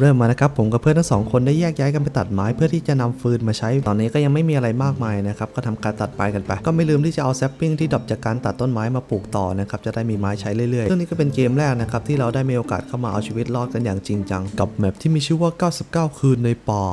เริ่มมานะครับผมกับเพื่อนทั้งสองคนได้แยกย้ายกันไปตัดไม้เพื่อที่จะนำฟืนมาใช้ ตอนนี้ก็ยังไม่มีอะไรมากมายนะครับก็ทำการตัดไปกันไปก็ไม่ลืมที่จะเอาแซปปิ้งที่ดับจากการตัดต้นไม้มาปลูกต่อนะครับจะได้มีไม้ใช้เรื่อยๆเรื่องนี้ก็เป็นเกมแรกนะครับที่เราได้มีโอกาสเข้ามาเอาชีวิตรอดกันอย่างจริงจังกับแมปที่มีชื่อว่า 99 คืนในป่า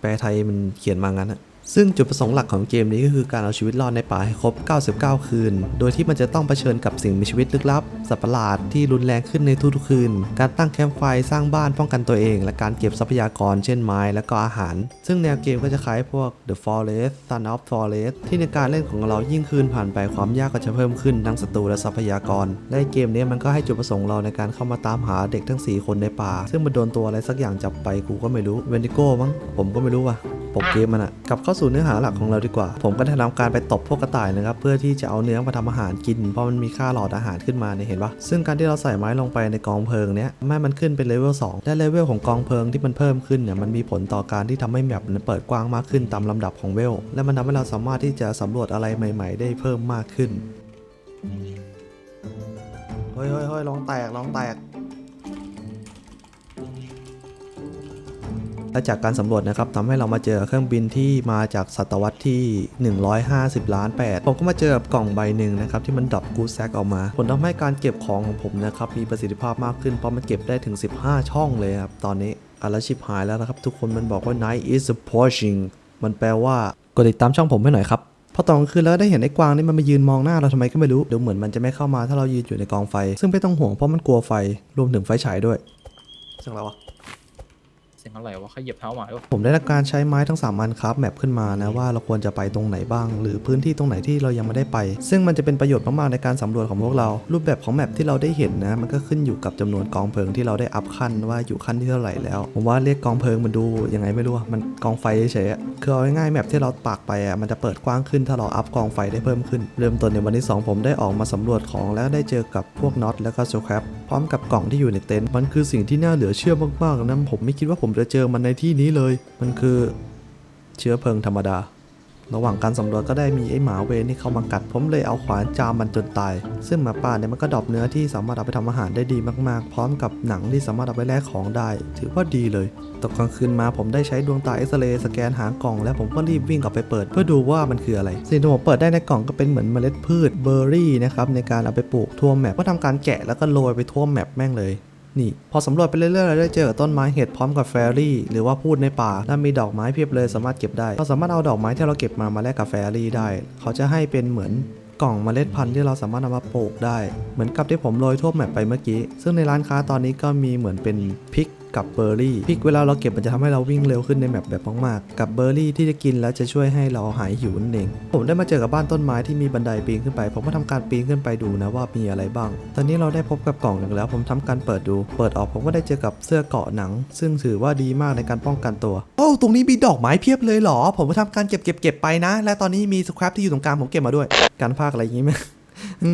แปลไทยมันเขียนมางั้นอะ ซึ่งจุดประสงค์หลักของเกมนี้ก็คือการเอาชีวิตรอดในป่าให้ครบ 99 คืน โดยที่มันจะต้องเผชิญกับสิ่งมีชีวิตลึกลับ สัตว์ประหลาดที่รุนแรงขึ้นในทุกๆคืน การตั้งแคมป์ไฟสร้างบ้านป้องกันตัวเอง และการเก็บทรัพยากรเช่นไม้และก็อาหาร ซึ่งแนวเกมก็จะคล้ายพวก The Forest Son of Forest ที่ในการเล่นของเรายิ่งคืนผ่านไปความยากก็จะเพิ่มขึ้นทั้งศัตรูและทรัพยากร และเกมนี้มันก็ให้จุดประสงค์เราในการเข้ามาตามหาเด็กทั้ง 4 คนในป่า ซึ่งมันโดนตัวอะไรสักอย่างจับไปกูก็ไม่รู้เวนดิโก้มั้งผมก็ไม่รู้ว่ะ ปกเกมมันอะกลับเข้าสู่เนื้อหาหลักของเราดีกว่า ผมก็ได้ทำการไปตบพวกกระต่ายนะครับ เพื่อที่จะเอาเนื้อมาทำอาหารกิน เพราะมันมีค่าหลอดอาหารขึ้นมาเนี่ยเห็นปะซึ่งการที่เราใส่ไม้ลงไปในกองเพลิงเนี้ยแม่มันขึ้นเป็นเลเวล2และเลเวลของกองเพลิงที่มันเพิ่มขึ้นเนี่ยมันมีผลต่อการที่ทำให้แมปมันเปิดกว้างมากขึ้นตามลำดับของเวล และมันทำให้เราสามารถที่จะสำรวจอะไรใหม่ ๆ ได้เพิ่มมากขึ้นเฮ้ยเฮ้ยเฮ้ยลองแตกลองแตก และจากการสำรวจนะครับทำให้เรามาเจอเครื่องบินที่มาจากศตวรรษที่ 150 ล้าน 8 ผมก็มาเจอกับกล่องใบหนึ่งนะครับที่มันดรอปกูแซกออกมา ผลทำให้การเก็บของของผมนะครับมีประสิทธิภาพมากขึ้นเพราะมันเก็บได้ถึง 15 ช่องเลยครับตอนนี้อะแล้วชิบหายแล้วนะครับทุกคนมันบอกว่า night is approaching มันแปลว่ากดติดตามช่องผมให้หน่อยครับพอตอนกลางคืนแล้วได้เห็นไอ้กวางนี่มันมายืนมองหน้าเราทำไมก็ไม่รู้เดี๋ยวเหมือนมันจะไม่เข้ามาถ้าเรายืนอยู่ในกองไฟ ซึ่งไม่ต้องห่วงเพราะมันกลัวไฟรวมถึงไฟฉายด้วยเสียงอะไรวะ สียงอะไรวะเขาเหยียบเท้าหมาวะผมได้รับการใช้ไม้ทั้ง 3 อันครับแมปขึ้นมานะว่าเราควรจะไปตรงไหนบ้าง หรือพื้นที่ตรงไหนที่เรายังไม่ได้ไป ซึ่งมันจะเป็นประโยชน์มากๆในการสำรวจของพวกเรา รูปแบบของแมปที่เราได้เห็นนะ มันก็ขึ้นอยู่กับจำนวนกองเพลิงที่เราได้อัพขั้นว่าอยู่ขั้นที่เท่าไหร่แล้ว ผมว่าเรียกกองเพลิงมันดูยังไงไม่รู้อะมันกองไฟเฉยๆอะคือเอาง่ายๆแมปที่เราปากไปอะมันจะเปิดกว้างขึ้นถ้าเราอัพกองไฟได้เพิ่มขึ้น เริ่มต้นในวันที่ 2 ผมได้ออกมาสำรวจของแล้วได้เจอกับพวกน็อตแล้วก็โซแครปพร้อมกับกล่องที่อยู่ในเต็นท์มันคือสิ่งที่น่าเหลือเชื่อมากๆนะผมไม่คิดว่าผมจะเจอมันในที่นี้เลย มันคือเชื้อเพลิงธรรมดา ระหว่างการสำรวจก็ได้มีไอ้หมาเวนี่เข้ามากัด ผมเลยเอาขวานจามมันจนตาย ซึ่งหมาป่าเนี่ยมันก็ดอปเนื้อที่สามารถเอาไปทำอาหารได้ดีมากๆ พร้อมกับหนังที่สามารถเอาไปแลกของได้ ถือว่าดีเลยตกกลางคืนมาผมได้ใช้ดวงตาเอ็กซเรย์สแกนหากล่อง แล้วผมก็รีบวิ่งกลับไปเปิด เพื่อดูว่ามันคืออะไร สิ่งที่ผมเปิดได้ในกล่องก็เป็นเหมือนเมล็ดพืชเบอร์รี่นะครับในการเอาไปปลูกทั่วแมปก็ทำการแกะแล้วก็โรยไปทั่วแมปแม่งเลย นี่ พอสำรวจไปเรื่อยๆเราได้เจอกับต้นไม้เห็ดพร้อมกับแฟรี่ หรือว่าพูดในป่า และมีดอกไม้เพียบเลยสามารถเก็บได้ เราสามารถเอาดอกไม้ที่เราเก็บมามาแลกกับแฟรี่ได้ เขาจะให้เป็นเหมือนกล่องเมล็ดพันธุ์ที่เราสามารถนำมาปลูกได้ เหมือนกับที่ผมโรยทั่วแมปไปเมื่อกี้ ซึ่งในร้านค้าตอนนี้ก็มีเหมือนเป็นพริก กับเบอร์รี่พริกเวลาเราเก็บมันจะทำให้เราวิ่งเร็วขึ้นในแมปแบบมากๆ กับเบอร์รี่ที่จะกินแล้วจะช่วยให้เราหายหิวนั่นเอง ผมได้มาเจอกับบ้านต้นไม้ที่มีบันไดปีนขึ้นไป ผมก็ทำการปีนขึ้นไปดูนะว่ามีอะไรบ้าง ตอนนี้เราได้พบกับกล่องหนึ่งแล้วผมทำการเปิดดู เปิดออกผมก็ได้เจอกับเสื้อเกาะหนัง ซึ่งถือว่าดีมากในการป้องกันตัวโอ้ตรงนี้มีดอกไม้เพียบเลยเหรอ ผมก็ทำการเก็บเก็บเก็บไปนะ และตอนนี้มีสครับที่อยู่ตรงกลางผมเก็บมาด้วย การพากอะไรอย่างงี้ไหม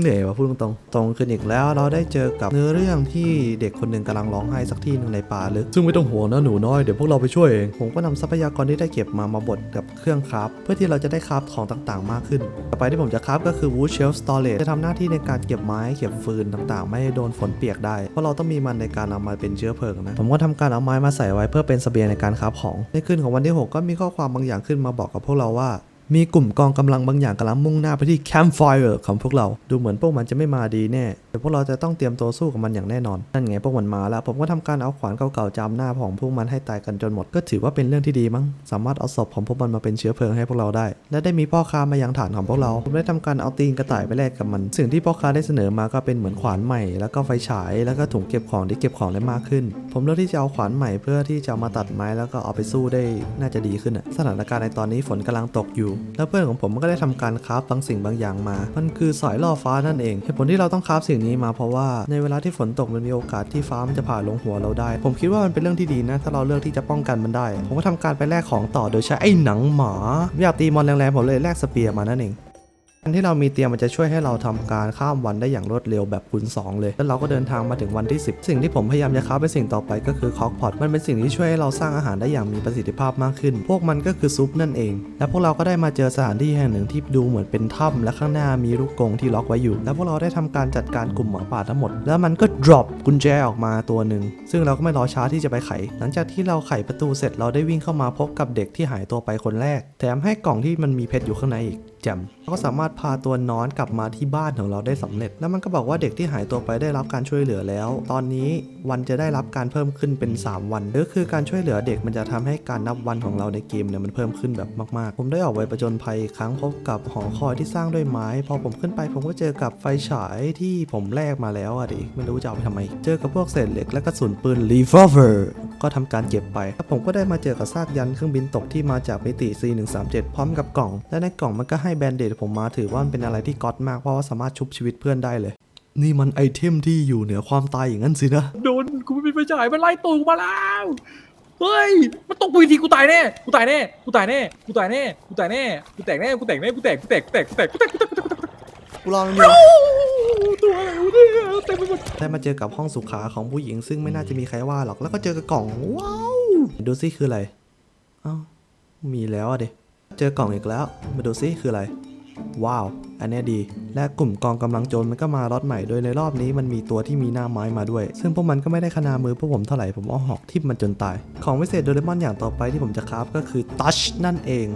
เหนื่อยว่ะพูดตรงๆตรงขึ้นอีกแล้วเราได้เจอกับเนื้อเรื่องที่เด็กคนหนึ่งกำลังร้องไห้สักที่หนึ่งในป่าลึกซึ่งไม่ต้องห่วงนะหนูน้อยเดี๋ยวพวกเราไปช่วยเองผมก็นำทรัพยากรที่ได้เก็บมามาบดกับเครื่องคราฟเพื่อที่เราจะได้คราฟของต่างๆ มากขึ้น ต่อไปที่ผมจะคราฟก็คือ wood shelf storage จะทำหน้าที่ในการเก็บไม้เก็บฟืนต่างๆ ไม่ให้โดนฝนเปียกได้เพราะเราต้องมีมันในการเอามาเป็นเชื้อเพลิงนะผมก็ทำการเอาไม้มาใส่ไว้เพื่อเป็นเสบียงในการคราฟของ ในคืนของวันที่หกก็มีข้อความบางอย่างขึ้นมาบอกกับพวกเราว่า มีกลุ่มกองกำลังบางอย่างกำลังมุ่งหน้าไปที่แคมป์ไฟร์ของพวกเรา ดูเหมือนพวกมันจะไม่มาดีแน่ แต่พวกเราจะต้องเตรียมตัวสู้กับมันอย่างแน่นอน นั่นไงพวกมันมาแล้ว ผมก็ทำการเอาขวานเก่าๆจามหน้าของพวกมันให้ตายกันจนหมด ก็ถือว่าเป็นเรื่องที่ดีมั้ง สามารถเอาศพของพวกมันมาเป็นเชื้อเพลิงให้พวกเราได้ และได้มีพ่อค้ามายังฐานของพวกเรา ผมได้ทำการเอาตีนกระต่ายไปแลกกับมัน สิ่งที่พ่อค้าได้เสนอมาก็เป็นเหมือนขวานใหม่ แล้วก็ไฟฉาย แล้วก็ถุงเก็บของที่เก็บของได้มากขึ้น ผมเลือกที่จะเอาขวานใหม่เพื่อที่จะเอามาตัดไม้แล้วก็เอาไปสู้ได้น่าจะดีขึ้นอะสถานการณ์ในตอนนี้ฝนกำลังตกอยู่แล้วเพื่อนของผมก็ได้ทำการคราฟบางสิ่งบางอย่างมา มันคือสายล่อฟ้านั่นเอง เหตุผลที่เราต้องคราฟสิ่งนี้มาเพราะว่าในเวลาที่ฝนตกมันมีโอกาสที่ฟ้ามันจะผ่าลงหัวเราได้ ผมคิดว่ามันเป็นเรื่องที่ดีนะ ถ้าเราเลือกที่จะป้องกันมันได้ ผมก็ทำการไปแลกของต่อโดยใช้ไอ้หนังหมาอยากตีมอนแรงๆผมเลยแลกสเปียร์มานั่นเอง การที่เรามีเตียงมันจะช่วยให้เราทำการข้ามวันได้อย่างรวดเร็วแบบคูณ2 เลย แล้วเราก็เดินทางมาถึงวันที่ 10 สิ่งที่ผมพยายามจะค้าเป็นสิ่งต่อไปก็คือคอกพอตมันเป็นสิ่งที่ช่วยให้เราสร้างอาหารได้อย่างมีประสิทธิภาพมากขึ้น พวกมันก็คือซุปนั่นเอง และพวกเราก็ได้มาเจอสถานที่แห่งหนึ่งที่ดูเหมือนเป็นถ้ำและข้างหน้ามีลูกกงที่ล็อกไว้อยู่ แล้วพวกเราได้ทำการจัดการกลุ่มหมาป่าทั้งหมด แล้วมันก็ drop กุญแจออกมาตัวหนึ่งซึ่งเราก็ไม่รอช้าที่จะไปไข หลังจากที่เราไขประตูเสร็จเราได้วิ่งเข้ามาพบกับเด็กที่หายตัวไปคนแรก แถมให้กล่องที่มันมีเพชรอยู่ข้างในอีก แจ่มก็สามารถพาตัวนอนกลับมาที่บ้านของเราได้สำเร็จ แล้วมันก็บอกว่าเด็กที่หายตัวไปได้รับการช่วยเหลือแล้ว ตอนนี้วันจะได้รับการเพิ่มขึ้นเป็น 3 วันก็คือการช่วยเหลือเด็กมันจะทำให้การนับวันของเราในเกมเนี่ยมันเพิ่มขึ้นแบบมากๆ ผมได้ออกไปประจนภัยครั้งพบกับหอคอยที่สร้างด้วยไม้ พอผมขึ้นไปผมก็เจอกับไฟฉายที่ผมแลกมาแล้วอะดิไม่รู้จะเอาไปทำไม เจอกับพวกเศษเหล็กและกระสุนปืน revolver ก็ทำการเก็บไปแล้วผมก็ได้มาเจอกับซากยันเครื่องบินตกที่มาจากมิติ C137 พร้อมกับกล่อง และในกล่องมันก็ให้แบนเดดผมมาถือว่ามันเป็นอะไรที่ก๊อตมากเพราะว่าสามารถชุบชีวิตเพื่อนได้เลย นี่มันไอเทมที่อยู่เหนือความตายอย่างนั้นสินะโดนกูไม่มีไฟฉายมันไล่ตูกูมาแล้วเฮ้ย มันตกกูอีกทีกูตายแน่ กูตายแน่ กูตายแน่ กูตายแน่ กูตายแน่ กูแตกแน่ กูแตกแน่ กูแตก กูแตก กูแตก กูแตก กูแตก กูแตก กูแตกกูแตกกูรอมันอยู่ตัวอะไรวะเนี่ยเต็มไปหมดได้มาเจอกับห้องสุขาของผู้หญิงซึ่งไม่น่าจะมีใครว่าหรอกแล้วก็เจอกับกล่องว้าวดูซิคืออะไรเอ้ามีแล้วอะเดเจอกล่องอีกแล้ว มาดูซิคืออะไร ว้าว อันนี้ดี และกลุ่มกองกำลังโจรมันก็มาล็อตใหม่โดยในรอบนี้มันมีตัวที่มีหน้าไม้มาด้วย ซึ่งพวกมันก็ไม่ได้ขนามือพวกผมเท่าไหร่ผมเอาหอกทิ่มมันจนตาย ของวิเศษโดเรมอนอย่างต่อไปที่ผมจะคราฟก็คือทัชนั่นเอง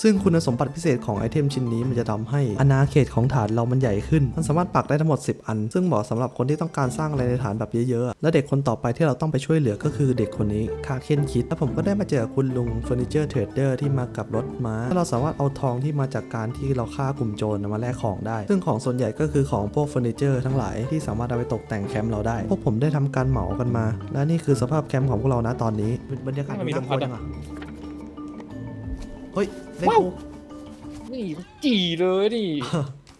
ซึ่งคุณสมบัติพิเศษของไอเทมชิ้นนี้มันจะทำให้อาณาเขตของฐานเรามันใหญ่ขึ้น มันสามารถปักได้ทั้งหมด 10 อัน ซึ่งเหมาะสำหรับคนที่ต้องการสร้างอะไรในฐานแบบเยอะๆ และเด็กคนต่อไปที่เราต้องไปช่วยเหลือก็คือเด็กคนนี้คาเคนคิด แล้วผมก็ได้มาเจอคุณลุงเฟอร์นิเจอร์เทรดเดอร์ที่มากับรถม้าแล้วเราสามารถเอาทองที่มาจากการที่เราฆ่ากลุ่มโจรมาแลกของได้ ซึ่งของส่วนใหญ่ก็คือของพวกเฟอร์นิเจอร์ทั้งหลายที่สามารถเอาไปตกแต่งแคมป์เราได้ พวกผมได้ทำการเหมากันมา และนี่คือสภาพแคมป์ของพวกเรานะตอนนี้บรรยากาศน่ากลัวจังอะเฮ้ย เล่นว้าวนี่จี่เลยดิ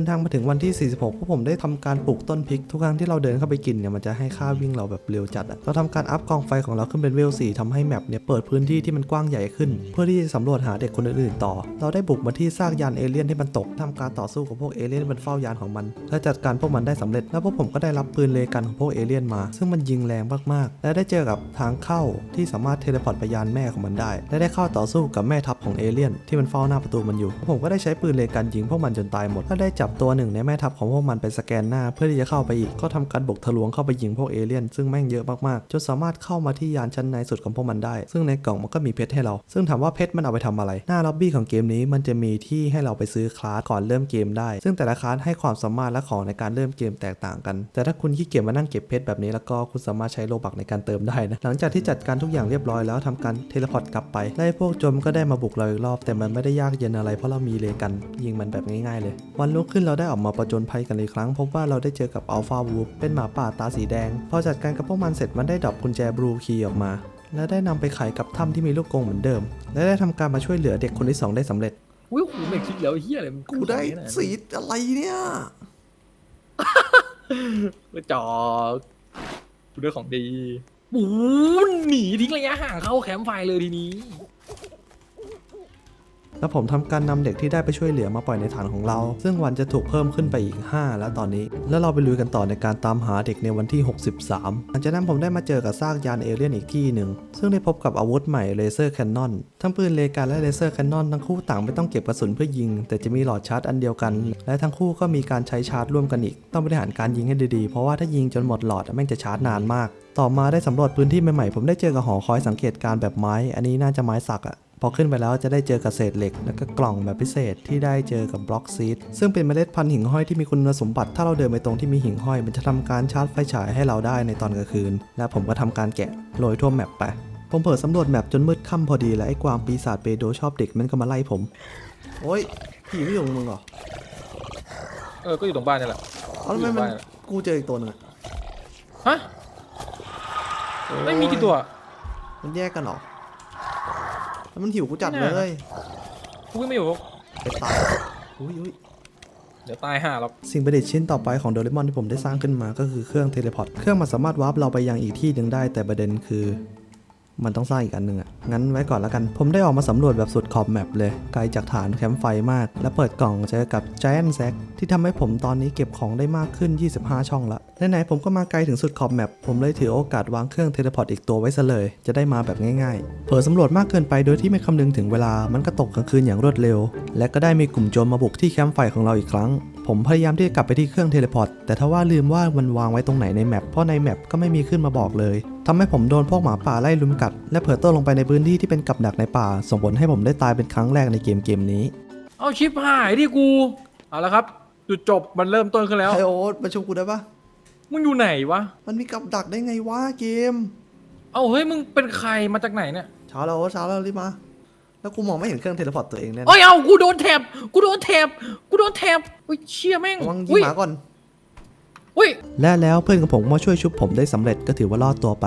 ทางมาถึงวันที่ 46 พวกผมได้ทำการปลูกต้นพริก ทุกครั้งที่เราเดินเข้าไปกินเนี่ยมันจะให้ค่าวิ่งเราแบบเร็วจัดอะเราทำการอัพกองไฟของเราขึ้นเป็นเวล4ทำให้แมปเนี่ยเปิดพื้นที่ที่มันกว้างใหญ่ขึ้น เพื่อที่จะสำรวจหาเด็กคนอื่นๆต่อ เราได้บุกมาที่ซากยานเอเลี่ยนที่มันตกทำการต่อสู้กับพวกเอเลี่ยนที่มันเฝ้ายานของมัน และจัดการพวกมันได้สำเร็จ แล้วพวกผมก็ได้รับปืนเลกันของพวกเอเลี่ยนมา ซึ่งมันยิงแรงมากๆ และได้เจอกับทางเข้าที่สามารถเทเลพอร์ตไปยานแม่ของมันได้ และได้เข้าต่อสู้กับแม่ทัพของเอเลี่ยนที่มันเฝ้าหน้าประตูมันอยู่ ผมก็ได้ใช้ปืนเลกันยิงพวกมันจนตายหมดและได้จับตัวหนึ่งในแม่ทัพของพวกมันไปสแกนหน้า เพื่อที่จะเข้าไปอีกก็ทำการบุกทะลวงเข้าไปยิงพวกเอเลี่ยนซึ่งแม่งเยอะมากๆจนสามารถเข้ามาที่ยานชั้นในสุดของพวกมันได้ ซึ่งในกล่องมันก็มีเพชรให้เรา ซึ่งถามว่าเพชรมันเอาไปทำอะไร หน้าล็อบบี้ของเกมนี้มันจะมีที่ให้เราไปซื้อคลาสก่อนเริ่มเกมได้ ซึ่งแต่ละคลาสให้ความสามารถและของในการเริ่มเกมแตกต่างกัน แต่ถ้าคุณขี้เกียจมานั่งเก็บเพชรแบบนี้แล้วก็คุณสามารถใช้โลบักในการเติมได้นะหลังจากที่จัดการทุกอย่างเรียบร้อยแล้วทำการเทเลพอร์ตกลับไปไล่พวกโจมก็ได้มาบุกเราอีกรอบ แต่มันไม่ได้ยากเย็นอะไรเพราะเรามีเลกันยิงมันแบบง่ายๆเลย วันรุ่งขึ้นเราได้ออกมาประจนภัยกันอีกครั้ง พบว่าเราได้เจอกับอัลฟาวูฟเป็นหมาป่าตาสีแดง พอจัดการกับพวกมันเสร็จมันได้ดรอปกุญแจบลูคีย์ออกมา และได้นำไปไขกับถ้ำที่มีลูกกรงเหมือนเดิม และได้ทำการมาช่วยเหลือเด็กคนที่สองได้สำเร็จอุ้ยหูไม่คิดแล้วไอ้เฮียอะไรมันกูได้สีอะไรเนี่ยกระจอกกูได้ของดีปูนหนีทิ้งระยะห่างเข้าแคมป์ไฟเลยทีนี้ แล้วผมทำการนำเด็กที่ได้ไปช่วยเหลือมาปล่อยในฐานของเรา ซึ่งวันจะถูกเพิ่มขึ้นไปอีก 5 แล้วตอนนี้ แล้วเราไปลุยกันต่อในการตามหาเด็กในวันที่ 63 หลังจากนั้นผมได้มาเจอกับซากยานเอเลี่ยนอีกที่หนึ่ง ซึ่งได้พบกับอาวุธใหม่เลเซอร์แคนนอนทั้งปืนเลกันและเลเซอร์แคนนอนทั้งคู่ต่างไม่ต้องเก็บกระสุนเพื่อยิง แต่จะมีหลอดชาร์จอันเดียวกัน และทั้งคู่ก็มีการใช้ชาร์จร่วมกันอีก ต้องบริหารการยิงให้ดีๆ เพราะว่าถ้ายิงจนหมดหลอดแม่งจะชาร์จนานมาก ต่อมาได้สำรวจพื้นที่ใหม่ๆผมได้เจอกับหอคอยสังเกตการแบบไม้ อันนี้น่าจะไม้สักอะ พอขึ้นไปแล้วจะได้เจอกับเศษเหล็ก แล้วก็กล่องแบบพิเศษที่ได้เจอกับบล็อกซีดซึ่งเป็นเมล็ดพันธุ์หิ่งห้อยที่มีคุณสมบัติถ้าเราเดินไปตรงที่มีหิ่งห้อย มันจะทำการชาร์จไฟฉายให้เราได้ในตอนกลางคืน และผมก็ทำการแกะโรยทั่วแมปไปผมเปิดสำรวจแมปจนมืดค่ำพอดีและไอ้กวางปีศาจเปโดชอบเด็กมันก็มาไล่ผม โอ้ยผีไม่อยู่กับมึงเหรอ เออ ก็อยู่ตรงบ้านนี่แหละเอาทำไมมันกูเจออีกตัวหนึงอะฮะไม่มีกี่ตัว มันแยกกันเหรอแล้ว มันหิวกูจัดไม่เลน่ายกูวิ่งไม่อยู่ไปตายอุ้ยอุ้ยเดี๋ยวตายห่าหรอกสิ่งประดิษฐ์ชิ้นต่อไปของโดเรมอนที่ผมได้สร้างขึ้นมาก็คือเครื่องเทเลพอร์ต เครื่องมันสามารถวาร์ปเราไปยังอีกที่หนึ่งได้แต่ประเด็นคือ มันต้องสร้างอีกอันหนึ่งอะงั้นไว้ก่อนแล้วกัน ผมได้ออกมาสำรวจแบบสุดขอบแมปเลย ไกลจากฐานแคมป์ไฟมาก และเปิดกล่องเจอกับ Giant z a c ที่ทำให้ผมตอนนี้เก็บของได้มากขึ้น 25 ช่องละไหนๆผมก็มาไกลถึงสุดขอบแมป ผมเลยถือโอกาสวางเครื่องเทเลพอร์ตอีกตัวไว้ซะเลย จะได้มาแบบง่ายๆ เผลอสำรวจมากเกินไปโดยที่ไม่คำนึงถึงเวลา มันก็ตกกลางคืนอย่างรวดเร็ว และก็ได้มีกลุ่มโจรมาบุกที่แคมป์ไฟของเราอีกครั้ง ผมพยายามที่จะกลับไปที่เครื่องเทเลพอร์ตแต่ทว่าลืมว่ามันวางไว้ตรงไหนในแมปเพราะในแมปก็ไม่มีขึ้นมาบอกเลยทำให้ผมโดนพวกหมาป่าไล่ลุมกัด และเผลอตกลงไปในพื้นที่ที่เป็นกับดักในป่า ส่งผลให้ผมได้ตายเป็นครั้งแรกในเกมเกมนี้ เอาชิปหายที่กูเอาละครับจุดจบมันเริ่มต้นขึ้นแล้วไอโอ๊ตมาชมกูได้ปะมึงอยู่ไหนวะมันมีกับดักได้ไงวะเกม เอาเฮ้ยมึงเป็นใครมาจากไหนเนี่ยเช้าแล้วโอ๊ตเช้าแล้วรีบมา แล้วกูมองไม่เห็นเครื่องเทเลพอร์ตตัวเองเนี่ยเอ้ยเอากูโดนแถบกูโดนแถบกูโดนแถบเฮ้ยเชี่ยแม่งระวังยิงอุ้ยหมาก่อน อุ้ย และแล้วเพื่อนของผมมาช่วยชุบผมได้สำเร็จก็ถือว่ารอดตัวไป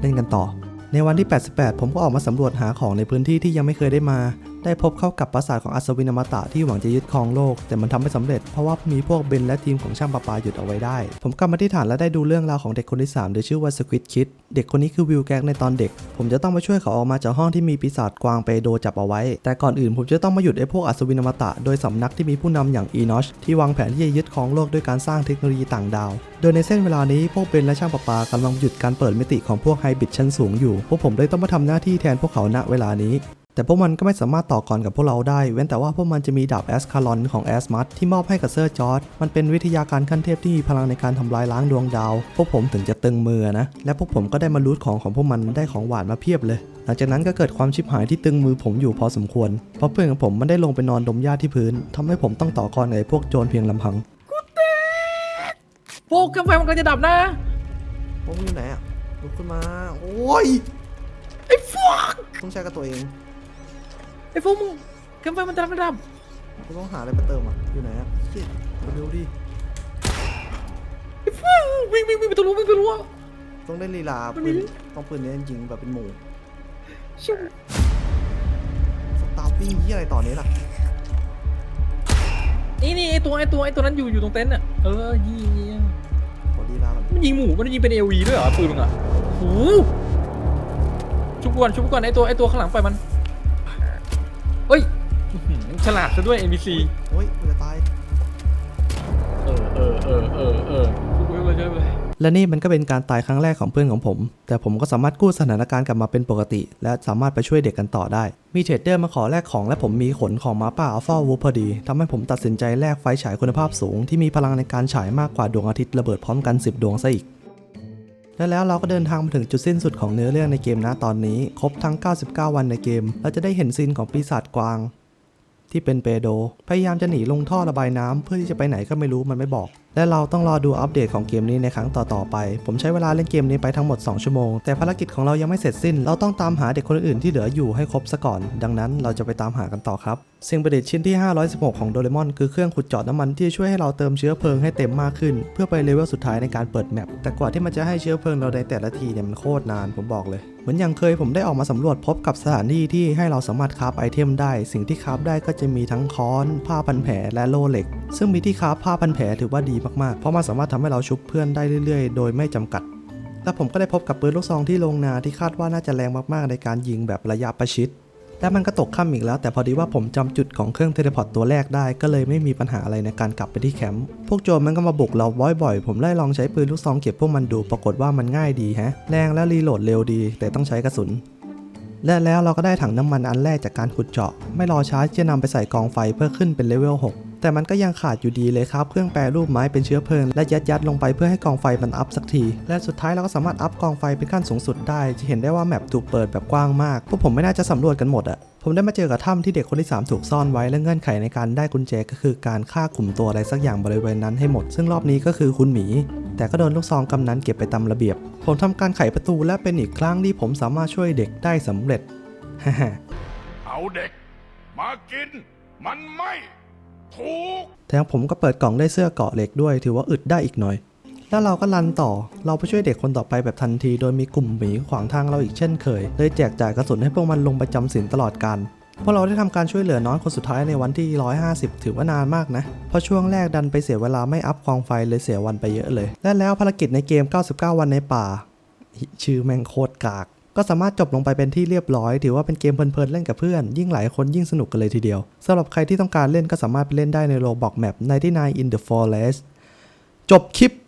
เล่นกันต่อ ในวันที่ 88 ผมก็ออกมาสำรวจหาของในพื้นที่ที่ยังไม่เคยได้มา ได้พบเข้ากับปราสาทของอัศวินอมตะที่หวังจะยึดครองโลก แต่มันทำไม่สำเร็จเพราะว่ามีพวกเบนและทีมของช่างประปาหยุดเอาไว้ได้ ผมกลับมาที่ฐานและได้ดูเรื่องราวของเด็กคนที่3โดยชื่อว่าสควิดคิดเด็กคนนี้คือวิลแก๊กในตอนเด็ก ผมจะต้องมาช่วยเขาออกมาจากห้องที่มีปีศาจกวางเปโดจับเอาไว้ แต่ก่อนอื่นผมจะต้องมาหยุดไอ้พวกอัศวินอมตะโดยสำนักที่มีผู้นำอย่างอีนอชที่วางแผนที่จะยึดครองโลกด้วยการสร้างเทคโนโลยีต่างดาว โดยในเส้นเวลานี้พวกเบนและช่างประปากำลังหยุดการเปิดมิติของพวกไฮบริดชั้นสูงอยู่ พวกผมเลยต้องมาทำหน้าที่แทนพวกเขาณเวลานี้ แต่พวกมันก็ไม่สามารถต่อกรกับพวกเราได้ เว้นแต่ว่าพวกมันจะมีดาบแอสคาลอนของแอสมัสที่มอบให้กับเซอร์จอร์ดมันเป็นวิทยาการขั้นเทพที่มีพลังในการทำลายล้างดวงดาว พวกผมถึงจะตึงมือนะ และพวกผมก็ได้มารูทของของพวกมันได้ของหวานมาเพียบเลย หลังจากนั้นก็เกิดความชิบหายที่ตึงมือผมอยู่พอสมควร เพราะเพื่อนของผมมันได้ลงไปนอนดมหญ้าที่พื้นทำให้ผมต้องต่อกรกับไอ้พวกโจรเพียงลำพังโฟกำไฟมันกำลังจะดับนะพวกอยู่ไหนอะลุกขึ้นมา โอ้ยไอ้ฟอกต้องใช้กับตัวเอง ไอ้โฟกมึงกำไฟมันกำลังจะดับกูต้องหาอะไรมาเติมอะ อยู่ไหนอะเฮ้ยเร็วดิไอ้ฟอกวิ่งวิ่งวิ่งไปตัวรู้วิ่งไปตัวรู้ต้องได้ลีลามันมีปืนต้องปืนเนี้ยจริงๆแบบเป็นหมู่ชิวสตาร์ปิ้งยี่อะไรต่อนี้ล่ะนี่นี่ไอ้ตัวไอ้ตัวไอ้ตัวนั้นอยู่อยู่ตรงเต็นท์อะเออยิงยิงขอลีลามันมันยิงหมูมันยิงเป็นเอวีด้วยเหรอปืนมึงอะโอ้โหชุบก่อนชุบก่อนไอ้ตัวไอ้ตัวข้างหลังไปล่อยมันเฮ้ย อื้อหือฉลาดซะด้วย NPC โอ้ยกูจะตาย เออเออเออเออเออชุบไปเลยชุบไปเลยและนี่มันก็เป็นการตายครั้งแรกของเพื่อนของผม แต่ผมก็สามารถกู้สถานการณ์กลับมาเป็นปกติ และสามารถไปช่วยเด็กกันต่อได้ มีเทรดเดอร์มาขอแลกของและผมมีขนของหมาป่าอัลฟาวูพอดีทำให้ผมตัดสินใจแลกไฟฉายคุณภาพสูง ที่มีพลังในการฉายมากกว่าดวงอาทิตย์ระเบิดพร้อมกัน 10 ดวงซะอีก และแล้วเราก็เดินทางมาถึงจุดสิ้นสุดของเนื้อเรื่องในเกมนะตอนนี้ ครบทั้ง 99 วันในเกม เราจะได้เห็นซีนของปีศาจกวาง ที่เป็นเปโด พยายามจะหนีลงท่อระบายน้ำเพื่อที่จะไปไหนก็ไม่รู้มันไม่บอก และเราต้องรอดูอัปเดตของเกมนี้ในครั้งต่อๆไป ผมใช้เวลาเล่นเกมนี้ไปทั้งหมด 2 ชั่วโมง แต่ภารกิจของเรายังไม่เสร็จสิ้น เราต้องตามหาเด็กคนอื่นที่เหลืออยู่ให้ครบซะก่อน ดังนั้นเราจะไปตามหากันต่อครับ สิ่งประดิษฐ์ชิ้นที่ 516 ของโดเรมอนคือเครื่องขุดเจาะน้ำมันที่จะช่วยให้เราเติมเชื้อเพลิงให้เต็มมากขึ้น เพื่อไปเลเวลสุดท้ายในการเปิดแมปแต่กว่าที่มันจะให้เชื้อเพลิงเราในแต่ละทีเนี่ยมันโคตรนานผมบอกเลย เหมือนอย่างเคยผมได้ออกมาสำรวจพบกับสถานที่ที่ให้เราสามารถคราฟไอเทมได้ สิ่งที่คราฟได้ก็จะมีทั้งค้อน ผ้าพันแผลและโลเหล็ก ซึ่งมีที่คราฟผ้าพันแผลถือว่าดีมากๆ เพราะมันสามารถทำให้เราชุบเพื่อนได้เรื่อยๆ โดยไม่จำกัดและผมก็ได้พบกับปืนลูกซองที่โรงนาที่คาดว่าน่าจะแรงมากๆ ในการยิงแบบระยะประชิด และมันก็ตกค่ำอีกแล้ว แต่พอดีว่าผมจำจุดของเครื่องเทเลพอร์ตตัวแรกได้ ก็เลยไม่มีปัญหาอะไรในการกลับไปที่แคมป์ พวกโจรมันก็มาบุกเราบ่อยๆ ผมไล่ลองใช้ปืนลูกซองเก็บพวกมันดู ปรากฏว่ามันง่ายดีฮะ แรงและรีโหลดเร็วดี แต่ต้องใช้กระสุน และแล้วเราก็ได้ถังน้ำมันอันแรกจากการขุดเจาะ ไม่รอช้าจะนำไปใส่กองไฟเพื่อขึ้นเป็นเลเวล6 แต่มันก็ยังขาดอยู่ดีเลยครับ เครื่องแปรรูปไม้เป็นเชื้อเพลิง และยัดยัดๆลงไปเพื่อให้กองไฟมันอัพสักที และสุดท้ายเราก็สามารถอัพกองไฟเป็นขั้นสูงสุดได้ จะเห็นได้ว่าแมปถูกเปิดแบบกว้างมาก พวกผมไม่น่าจะสำรวจกันหมดอะผมได้มาเจอกับถ้ำที่เด็กคนที่ 3 ถูกซ่อนไว้และเงื่อนไขในการได้กุญแจก็คือการฆ่ากลุ่มตัวอะไรสักอย่างบริเวณนั้นให้หมด ซึ่งรอบนี้ก็คือคุณหมี แต่ก็โดนลูกซองกำนันเก็บไปตามระเบียบ ผมทำการไขประตูและเป็นอีกครั้งที่ผมสามารถช่วยเด็กได้สำเร็จฮ่าๆเอาเด็ก มากิน มันไม่ ถูกแถมผมก็เปิดกล่องได้เสื้อเกาะเหล็กด้วยถือว่าอึดได้อีกหน่อย แล้วเราก็รันต่อ เราไปช่วยเด็กคนต่อไปแบบทันที โดยมีกลุ่มหมีขวางทางเราอีกเช่นเคย เลยแจกจ่ายกระสุนให้พวกมันลงไปจำศีลตลอดการพวกเราได้ทำการช่วยเหลือน้องคนสุดท้ายในวันที่ 150 ถือว่านานมากนะ เพราะช่วงแรกดันไปเสียเวลาไม่อัพกองไฟเลยเสียวันไปเยอะเลย และแล้วภารกิจในเกม 99 วันในป่า ชื่อแม่งโคตรกาก ก็สามารถจบลงไปเป็นที่เรียบร้อย ถือว่าเป็นเกมเพลินๆเล่นกับเพื่อน ยิ่งหลายคนยิ่งสนุกกันเลยทีเดียวสำหรับใครที่ต้องการเล่นก็สามารถไปเล่นได้ในโรบอกแมปในที่นายอินเดอะฟอเรสจบคลิป